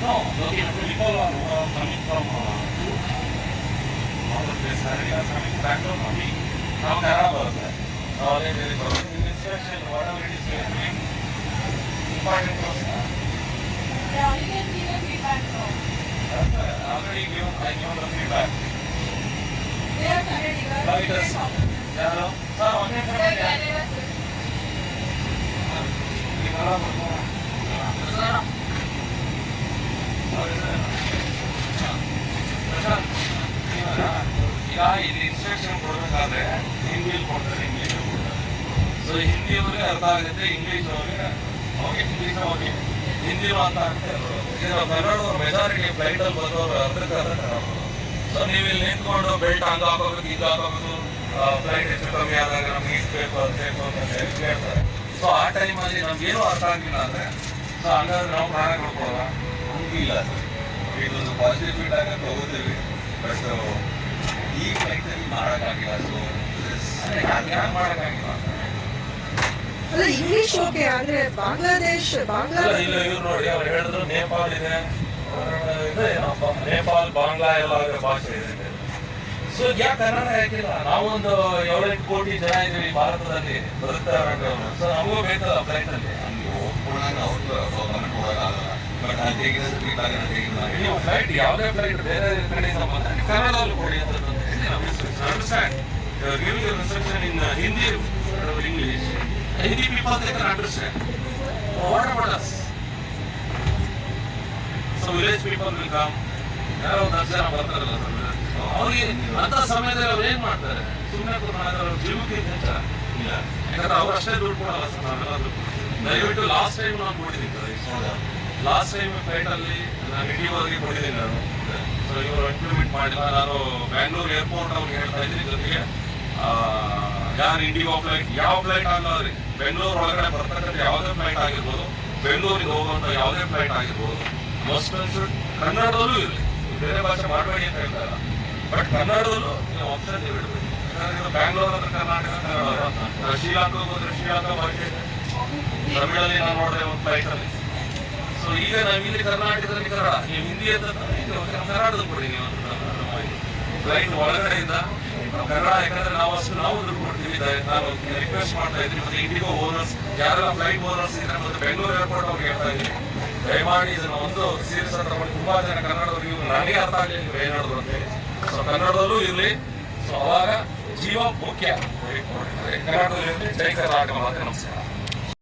No, looking at people are coming from uh, Xa, xa, xa, xa. Thank. you. ಈಗ ಇದು instruction ಕೊಡ್ಬೇಕಾದ್ರೆ ಹಿಂದಿಲಿ ಕೊಡ್ತಾರೆ English ಕೊಡ್ತಾರೆ so Hindi ಅವ್ರಿಗೆ ಅರ್ಥ ಆಗುತ್ತೆ ಇಂಗ್ಲೀಷ್ ಅವ್ರಿಗೆ. ಓಕೆ ಇಂಗ್ಲೀಷ್ ಓಕೆ ಹಿಂದಿನೂ ಅರ್ಥ ಆಗುತ್ತೆ. ಕನ್ನಡ ಕನ್ನಡದವ್ರು ಮೆಜಾರಿಟಿ ಫ್ಲೈಟ್ ಅಲ್ಲಿ ಬಂದವರು ಅರ್ಧಕ್ಕೆ ಅರ್ಧ ಸೊ ನೀವು ಇಲ್ಲಿ ನಿಂತ್ಕೊಂಡು ಬೆಲ್ಟ್ ಹಂಗ ಹಾಕೋಬೇಕು, ಇದು ಹಾಕೋಬೇಕು ಫ್ಲೈಟ್ ಹೆಚ್ಚು ಕಮ್ಮಿ ಆದಾಗ ನಮ್ಗೆ ಇಷ್ಟು ಬೇಕು, ಅದು ಬೇಕು ಅಂತ ಹೇಳಿ ಕೇಳ್ತಾರೆ ಸೊ ಆ ಟೈಮಲ್ಲಿ ನಮ್ಗೇನು ಅರ್ಥ ಆಗಿಲ್ಲ ಅಂದ್ರೆ ಸೊ ಹಂಗಾದ್ರೆ ನಾವು ಪ್ರಾಣ ಕೊಡ್ಕೊಳ್ಳೋಣ ಹಂಗಿಲ್ಲ ಇದೊಂದು ಪಾಸಿಟಿವ್ ಫೀಡ್ಬ್ಯಾಕ್ ಅಂತ ತಗೋತೀವಿ ಬಟ್ ಈ ಫ್ಲೈಟಲ್ಲಿ ಮಾಡೋಕ್ಕಾಗಿಲ್ಲ ಸೊ ಯಾಕೆ ಮಾಡೋಕ್ಕಾಗಿಲ್ಲ ಅಲ್ಲ ಇಂಗ್ಲಿಷ್ ಓಕೆ ಆದ್ರೆ ಬಾಂಗ್ಲಾದೇಶ್ ಬಾಂಗ್ಲಾ ಇಲ್ಲ ಇವ್ರು ನೋಡಿ ಅವ್ರು ಹೇಳಿದ್ರು ನೇಪಾಳ ಇದೆ. ಏನಪ್ಪ, ಬಾಂಗ್ಲಾ ಎಲ್ಲ ಅದರ ಭಾಷೆ ಇದೆ ಸೊ ಯಾಕೆ ಕನ್ನಡ ಯಾಕಿಲ್ಲ? ನಾವೊಂದು ಏಳೆಂಟು ಕೋಟಿ ಜನ ಇದೀವಿ ಭಾರತದಲ್ಲಿ ಬದುಕ್ತಾ ಸೊ ನಮಗೂ ಬೇಕಲ್ಲ ಫ್ಲೈಟ್ ಅಲ್ಲಿ? ನೀವು ಫ್ಲೈಟ್ ಯಾವುದೇ ಫ್ಲೈಟ್ ಬೇರೆ ಕಡೆಯಿಂದ ಬಂದ್ರೆ understand giving instruction in Hindi English Hindi people they can understand what about us so village people will come ಯಾರೋ ಒಂದು ಜನ ಬರ್ತಾರಲ್ಲ ಅವ್ರಿಗೆ ಅಂತ ಸಮಯದಲ್ಲಿ ಅವ್ರು ಏನ್ ಮಾಡ್ತಾರೆ? ಸುಮ್ಮನೆ ಅವ್ರ ಜೀವಕ್ಕೆ ಹೆಚ್ಚ ಇಲ್ಲ. ಯಾಕಂದ್ರೆ ಅವ್ರು ಅಷ್ಟೇ ದುಡ್ಡು ಕೊಡಲ್ಲ ಸರ್ ನಾವೆಲ್ಲ ದಯವಿಟ್ಟು ಲಾಸ್ಟ್ ಟೈಮ್ ನಾನು ಕೊಟ್ಟಿದ್ದೀನಿ ಲಾಸ್ಟ್ ಟೈಮ್ ಫ್ಲೈಟ್ ಅಲ್ಲಿ ನಾನು ಇಂಡಿಗೋಗೆ ಕೊಟ್ಟಿದ್ದೀನಿ ನಾನು. ಇವರು ಇಂಪ್ಲಿಮೆಂಟ್ ಮಾಡಿಲ್ಲ. ನಾನು ಬ್ಯಾಂಗ್ಳೂರ್ ಏರ್ಪೋರ್ಟ್ ಅವ್ರಿಗೆ ಹೇಳ್ತಾ ಇದ್ದೀನಿ ಜೊತೆಗೆ. ಯಾರು ಇಂಡಿಗೋ ಫ್ಲೈಟ್ ಯಾವ ಫ್ಲೈಟ್ ಆಗಲ್ಲ ರೀ ಬೆಂಗಳೂರು ಒಳಗಡೆ ಬರ್ತಕ್ಕಂಥ ಯಾವುದೇ ಫ್ಲೈಟ್ ಆಗಿರ್ಬೋದು, ಬೆಂಗಳೂರಿಗೆ ಹೋಗುವಂಥ ಯಾವುದೇ ಫ್ಲೈಟ್ ಆಗಿರ್ಬೋದು ಮೋಸ್ಟ್ ಕನ್ನಡದಲ್ಲೂ ಇರಲಿ ಬೇರೆ ಭಾಷೆ ಮಾಡಬೇಡಿ ಅಂತ ಹೇಳ್ತಾರೆ ಬಟ್ ಕನ್ನಡದಲ್ಲೂ ನೀವು ಆಪ್ಷನ್ ಬಿಡಬೇಕು ಯಾಕಂದ್ರೆ ಬ್ಯಾಂಗ್ಳೂರ್ ಅಂದ್ರೆ ಕರ್ನಾಟಕ ಕನ್ನಡ ಶ್ರೀಲಂಕಾ ಹೋದ್ರೆ ಶ್ರೀಲಂಕಾ ಭಾಷೆ ತಮಿಳಲ್ಲಿ ನಾನು ನೋಡಿದೆ ಒಂದು ಫ್ಲೈಟ್ ಅಲ್ಲಿ. ಸೊ ಈಗ ನಾವು ಇಲ್ಲಿ ಕರ್ನಾಟಕದಲ್ಲಿ ಕನ್ನಡ, ನೀವು ಹಿಂದಿ ಅಂತ ಕನ್ನಡದ ಕೊಡಿ ನೀವು. ಫ್ಲೈಟ್ ಒಳಗಡೆಯಿಂದ ಕನ್ನಡ ಯಾಕಂದ್ರೆ ನಾವು ಅಷ್ಟು ನಾವು ದುಡ್ಡು ಕೊಡ್ತೀವಿ ನಾನು ರಿಕ್ವೆಸ್ಟ್ ಮಾಡ್ತಾ ಇದ್ದೀನಿ. ಮತ್ತೆ ಇಂಡಿಗೋ ಓನರ್ಸ್ ಯಾರೆಲ್ಲ ಫ್ಲೈಟ್ ಓನರ್ಸ್ ಇದ್ದಾರೆ ಮತ್ತೆ ಬೆಂಗಳೂರು ಏರ್ಪೋರ್ಟ್ ಅವ್ರಿಗೆ ಹೇಳ್ತಾ ಇದ್ದೀನಿ. ದಯಮಾಡಿ ಇದನ್ನ ಒಂದು ಸೀರಿಯಸ್ ಅಂತ ಮಾಡಿ ತುಂಬಾ ಜನ ಕನ್ನಡದವ್ರಿಗೆ ನನಗೆ ಅರ್ಥ ಆಗಲಿ ನೀವು ಏನ್ ಅಂತ ಸೊ ಕನ್ನಡದಲ್ಲೂ ಇರಲಿ. ಸೊ ಅವಾಗ ಜೀವ ಮುಖ್ಯ. ಇರ್ಲಿ. ಜೈ ಕರ್ನಾಟಕ ಮಾತ್ರ ನಮಸ್ಕಾರ.